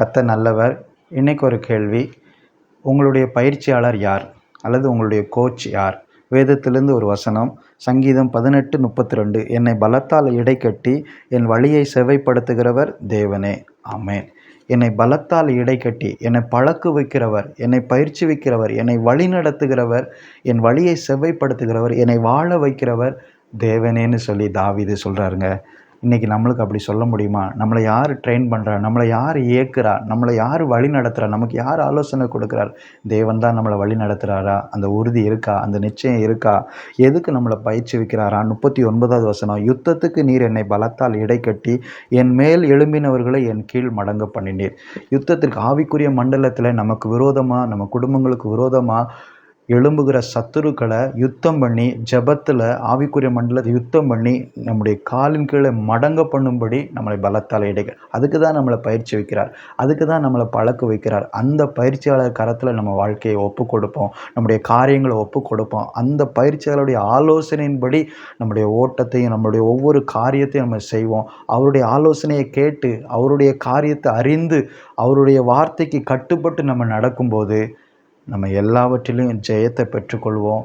கத்த நல்லவர்? இன்றைக்கு ஒரு கேள்வி. உங்களுடைய பயிற்சியாளர் யார்? அல்லது உங்களுடைய கோச் யார்? வேதத்திலிருந்து ஒரு வசனம் சங்கீதம் பதினெட்டு முப்பத்தி ரெண்டு என்னை பலத்தால் இடைக்கட்டி என் வழியை செவைப்படுத்துகிறவர் தேவனே. ஆமேன். என்னை பலத்தால் இடைக்கட்டி என்னை பழக்கு வைக்கிறவர் என்னை பயிற்சி வைக்கிறவர் என்னை வழி நடத்துகிறவர் என் வழியை செவ்வைப்படுத்துகிறவர் என்னை வாழ வைக்கிறவர் தேவனேன்னு சொல்லி தாவிது சொல்கிறாருங்க இன்றைக்கி நம்மளுக்கு அப்படி சொல்ல முடியுமா? நம்மளை யார் ட்ரெயின் பண்ணுறா நம்மளை யார் இயக்குறா நம்மளை யார் வழி நடத்துகிறா நமக்கு யார் ஆலோசனை கொடுக்குறார்? தேவன் தான் நம்மளை வழி நடத்துகிறாரா அந்த உறுதி இருக்கா? அந்த நிச்சயம் இருக்கா? எதுக்கு நம்மளை பயிற்சி வைக்கிறாரா? முப்பத்தி ஒன்பதாவது வசனம் யுத்தத்துக்கு நீர் என்னை பலத்தால் இடைக்கட்டி என் மேல் எழும்பினவர்களை என் கீழ் மடங்க பண்ணினீர். யுத்தத்திற்கு ஆவிக்குரிய மண்டலத்தில் நமக்கு விரோதமாக நம்ம குடும்பங்களுக்கு விரோதமாக எழும்புகிற சத்துருக்களை யுத்தம் பண்ணி ஜெபத்தில் ஆவிக்குரிய மண்டலத்தை யுத்தம் பண்ணி நம்முடைய காலின் கீழே மடங்க பண்ணும்படி நம்மளை பலத்தால் இடைகள் அதுக்கு தான் நம்மளை பயிற்சி வைக்கிறார். அதுக்கு தான் நம்மளை பழக்க வைக்கிறார். அந்த பயிற்சியாளர் கரத்தில் நம்ம வாழ்க்கையை ஒப்பு கொடுப்போம். நம்முடைய காரியங்களை ஒப்பு கொடுப்போம். அந்த பயிற்சியாளருடைய ஆலோசனையின்படி நம்முடைய ஓட்டத்தையும் நம்மளுடைய ஒவ்வொரு காரியத்தையும் நம்ம செய்வோம். அவருடைய ஆலோசனையை கேட்டு அவருடைய காரியத்தை அறிந்து அவருடைய வார்த்தைக்கு கட்டுப்பட்டு நம்ம நடக்கும்போது நம்ம எல்லாவற்றிலும் ஜெயத்தை பெற்றுக்கொள்வோம்.